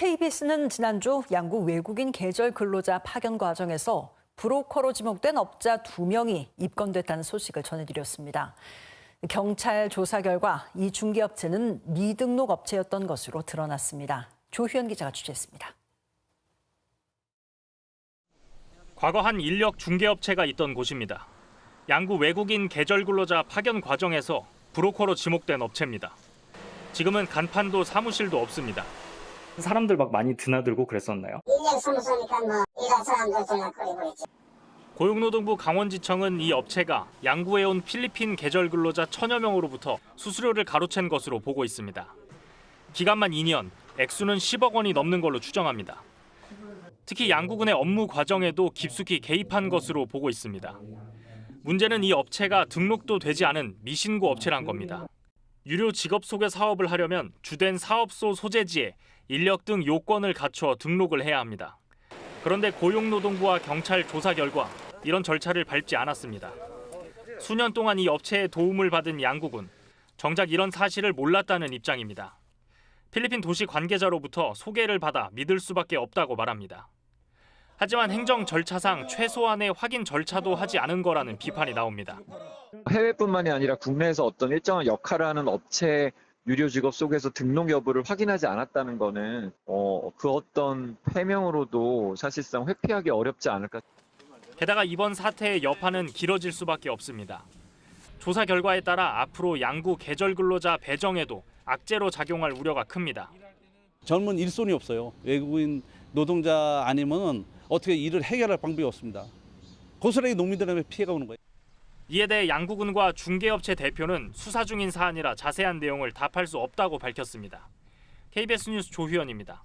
KBS는 지난주 양구 외국인 계절 근로자 파견 과정에서 브로커로 지목된 업자 두명이 입건됐다는 소식을 전해드렸습니다. 경찰 조사 결과 이 중개업체는 미등록 업체였던 것으로 드러났습니다. 조희연 기자가 취재했습니다. 과거 한 인력 중개업체가 있던 곳입니다. 양구 외국인 계절 근로자 파견 과정에서 브로커로 지목된 업체입니다. 지금은 간판도 사무실도 없습니다. 사람들 막 많이 드나들고 그랬었나요? 인력 뭐 있지. 고용노동부 강원지청은 이 업체가 양구에 온 필리핀 계절 근로자 천여 명으로부터 수수료를 가로챈 것으로 보고 있습니다. 기간만 2년, 액수는 10억 원이 넘는 걸로 추정합니다. 특히 양구군의 업무 과정에도 깊숙이 개입한 것으로 보고 있습니다. 문제는 이 업체가 등록도 되지 않은 미신고 업체란 겁니다. 유료 직업 소개 사업을 하려면 주된 사업소 소재지에 인력 등 요건을 갖춰 등록을 해야 합니다. 그런데 고용노동부와 경찰 조사 결과 이런 절차를 밟지 않았습니다. 수년 동안 이 업체의 도움을 받은 양국은 정작 이런 사실을 몰랐다는 입장입니다. 필리핀 도시 관계자로부터 소개를 받아 믿을 수밖에 없다고 말합니다. 하지만 행정 절차상 최소한의 확인 절차도 하지 않은 거라는 비판이 나옵니다. 해외뿐만이 아니라 국내에서 어떤 일정한 역할을 하는 업체 유료 직업 속에서 등록 여부를 확인하지 않았다는 거는 어, 그 어떤 해명으로도 사실상 회피하기 어렵지 않을까 게다가 이번 사태의 여파는 길어질 수밖에 없습니다. 조사 결과에 따라 앞으로 양구 계절 근로자 배정에도 악재로 작용할 우려가 큽니다. 젊은 일손이 없어요. 외국인 노동자 아니면 어떻게 일을 해결할 방법이 없습니다. 고스란히 농민들에게 피해가 오는 거예요. 이에 대해 양구군과 중개업체 대표는 수사 중인 사안이라 자세한 내용을 답할 수 없다고 밝혔습니다. KBS 뉴스 조휘연입니다.